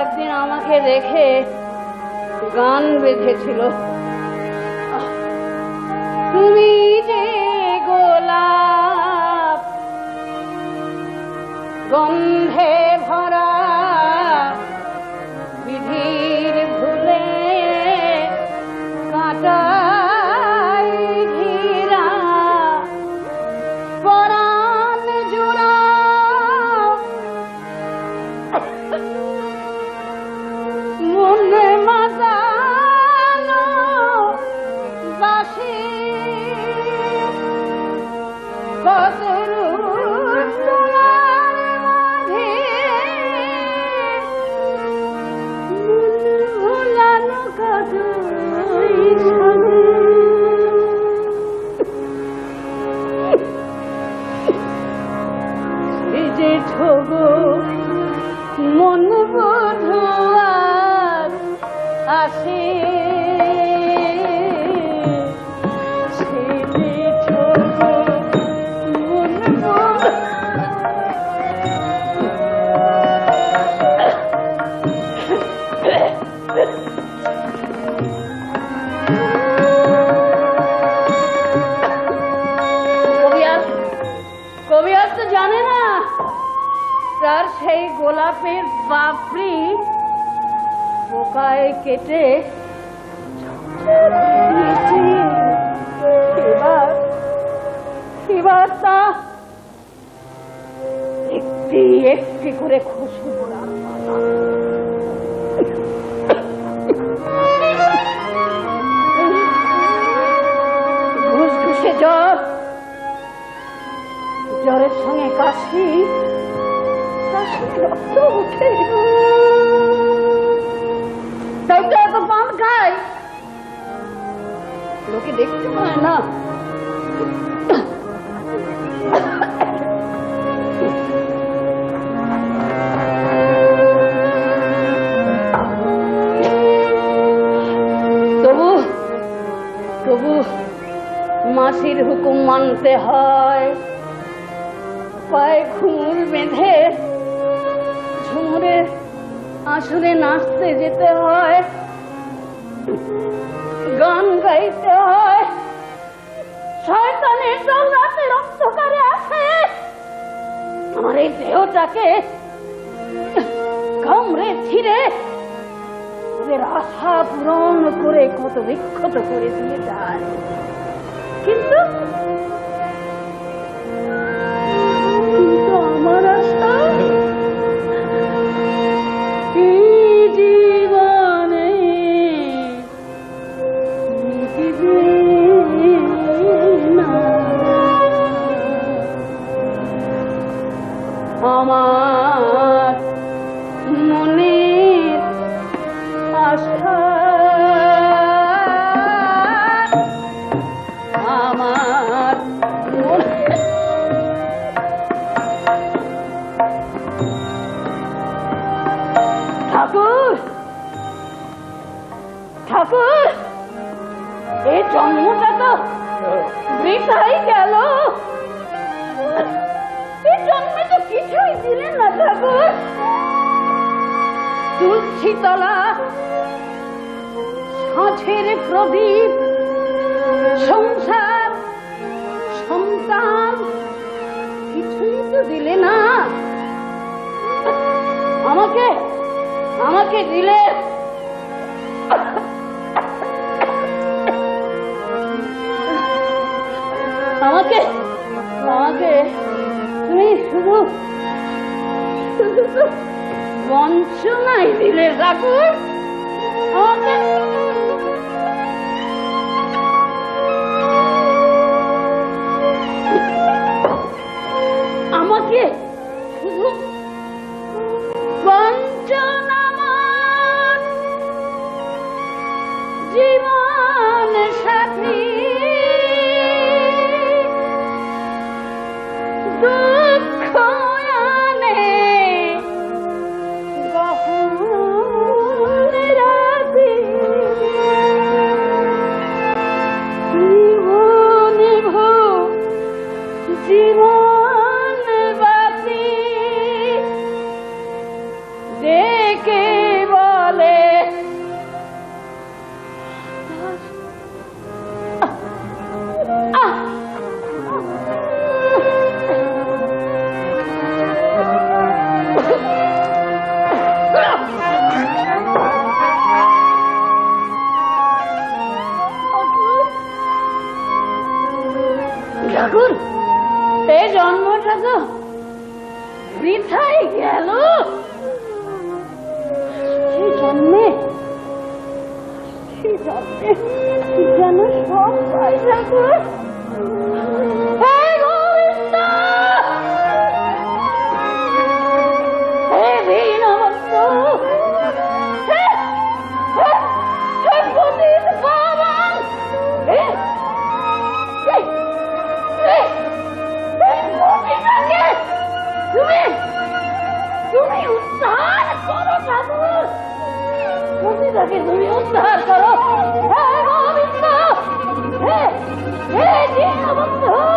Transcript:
একদিন আমাকে রেখে গান বেঁধেছিল। তুমি যে গোলাপ গন্ধে ভরা আসে। জানে না তার সেই গোলাপের বাপড়ি পোকায় কেটে একটি একটি করে খুশবু ঘুষ ঘুষে জ্বর, জ্বরের সঙ্গে কাশি কাশি রক্ত উঠে। লোকে দেখতে পায় না। মাসির হুকুম মানতে হয়। পায়ে ঘুমুর বেঁধে ঝুমুরে আসরে নাচতে যেতে হয়। গান গাইতে হয়। শয়তানের জল্লাতে রক্তকারে আছে। আমার এই দেহটাকে কামড়ে ছিঁড়ে ওদের আশা পূরণ করে কত বিক্ষত করে দিয়ে যায়। কিন্তু ঠাকুর এই জন্মটা তো গেল। এই জন্মে তো কিছুই না ঠাকুর। তুলসী তলা সাঁঝের প্রদীপ। সংসার, সন্তান, কিছুই তো দিলে না। আমাকে আমাকে দিলে। আমাকে আমাকে তুমি শুধু শুধু বঞ্চনাই দিলে ঠাকুর আমাকে schert me. ঠাকুর এই জন্মটা তো বৃথাই গেল। সেই জন্মে যেন সব পয়সা ঠাকুর। তুমি উদ্ধার করো ঠাকুর গোপিকাকে তুমি উদ্ধার করো হে গোবিন্দ হে হে দীনবন্ধু